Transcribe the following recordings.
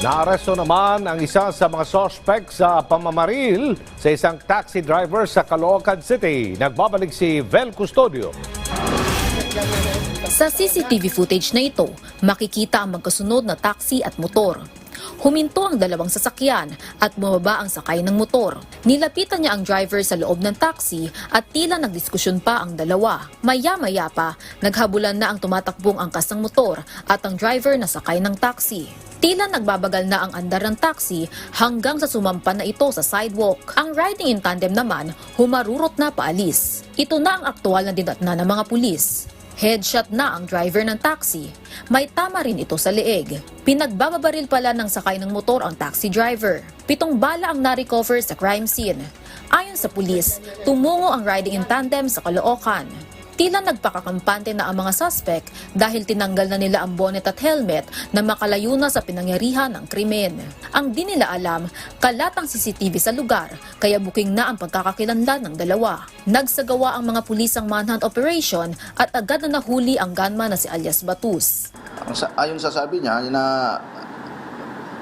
Naaresto naman ang isa sa mga sospek sa pamamaril sa isang taxi driver sa Caloocan City. Nagbabalik si Vel Custodio. Sa CCTV footage na ito, makikita ang magkasunod na taxi at motor. Huminto ang dalawang sasakyan at bumaba ang sakay ng motor. Nilapitan niya ang driver sa loob ng taxi at tila nagdiskusyon pa ang dalawa. Maya-maya pa, naghabulan na ang tumatakbong angkas ng motor at ang driver na sakay ng taxi. Tila nagbabagal na ang andar ng taxi hanggang sa sumampa na ito sa sidewalk. Ang riding in tandem naman, humarurot na paalis. Ito na ang aktual na dinatna ng mga pulis. Headshot na ang driver ng taxi. May tama rin ito sa leeg. Pinagbababaril pala ng sakay ng motor ang taxi driver. Pitong bala ang na-recover sa crime scene. Ayon sa pulis, tumungo ang riding in tandem sa Caloocan. Tila nagpakakampante na ang mga suspect dahil tinanggal na nila ang bonnet at helmet na makalayo na sa pinangyarihan ng krimen. Ang di nila alam, kalat ang CCTV sa lugar kaya buking na ang pagkakakilanlan ng dalawa. Nagsagawa ang mga pulis ang manhunt operation at agad na nahuli ang gunman na si alias Batus. Ayon sa sabi niya na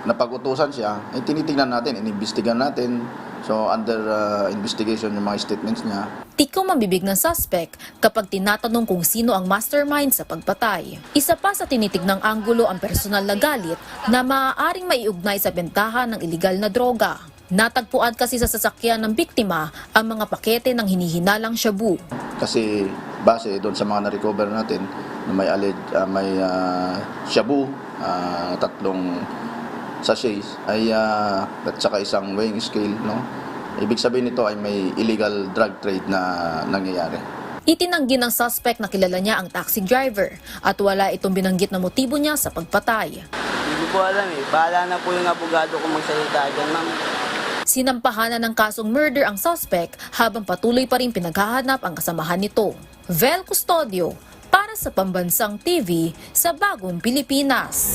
napag-utusan siya, eh, tinitingnan natin, inimbestigan natin. So under uh, investigation yung mga statements niya. Tikaw mabibig ng suspect kapag tinatanong kung sino ang mastermind sa pagpatay. Isa pa sa tinitignang anggulo ang personal na galit na maaaring maiugnay sa bentahan ng iligal na droga. Natagpuan kasi sa sasakyan ng biktima ang mga pakete ng hinihinalang shabu. Kasi base doon sa mga na-recover natin na may alleged, ah, may ah, shabu, ah, tatlong sachets ay ah, at saka isang weighing scale, no? Ibig sabihin nito ay may illegal drug trade na nangyayari. Itinanggi ng suspect na kilala niya ang taxi driver at wala itong binanggit na motibo niya sa pagpatay. Hindi ko po alam eh. Bahala na po yung abogado kung magsalita dyan, ma'am. Sinampahanan ng kasong murder ang suspect habang patuloy pa rin pinaghahanap ang kasamahan nito. Vel Custodio para sa Pambansang TV sa Bagong Pilipinas.